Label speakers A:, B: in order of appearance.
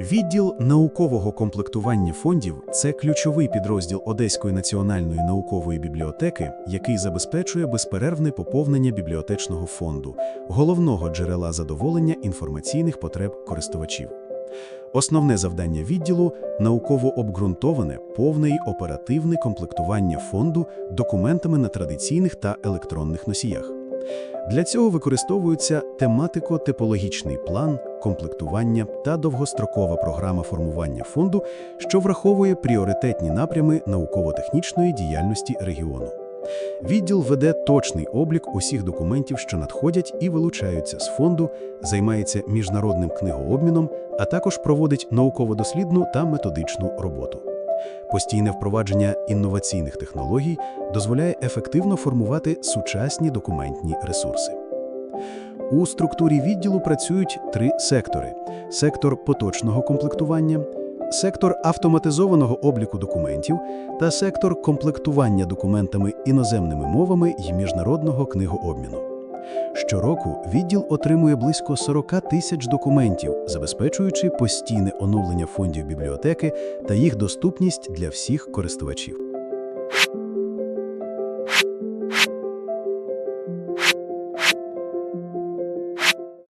A: Відділ наукового комплектування фондів це ключовий підрозділ Одеської національної наукової бібліотеки, який забезпечує безперервне поповнення бібліотечного фонду, головного джерела задоволення інформаційних потреб користувачів. Основне завдання відділу науково обґрунтоване, повне й оперативне комплектування фонду документами на традиційних та електронних носіях. Для цього використовуються тематико-типологічний план, комплектування та довгострокова програма формування фонду, що враховує пріоритетні напрями науково-технічної діяльності регіону. Відділ веде точний облік усіх документів, що надходять і вилучаються з фонду, займається міжнародним книгообміном, а також проводить науково-дослідну та методичну роботу. Постійне впровадження інноваційних технологій дозволяє ефективно формувати сучасні документні ресурси. У структурі відділу працюють три сектори: сектор поточного комплектування, сектор автоматизованого обліку документів та сектор комплектування документами іноземними мовами й міжнародного книгообміну. Щороку відділ отримує близько 40 тисяч документів, забезпечуючи постійне оновлення фондів бібліотеки та їх доступність для всіх користувачів.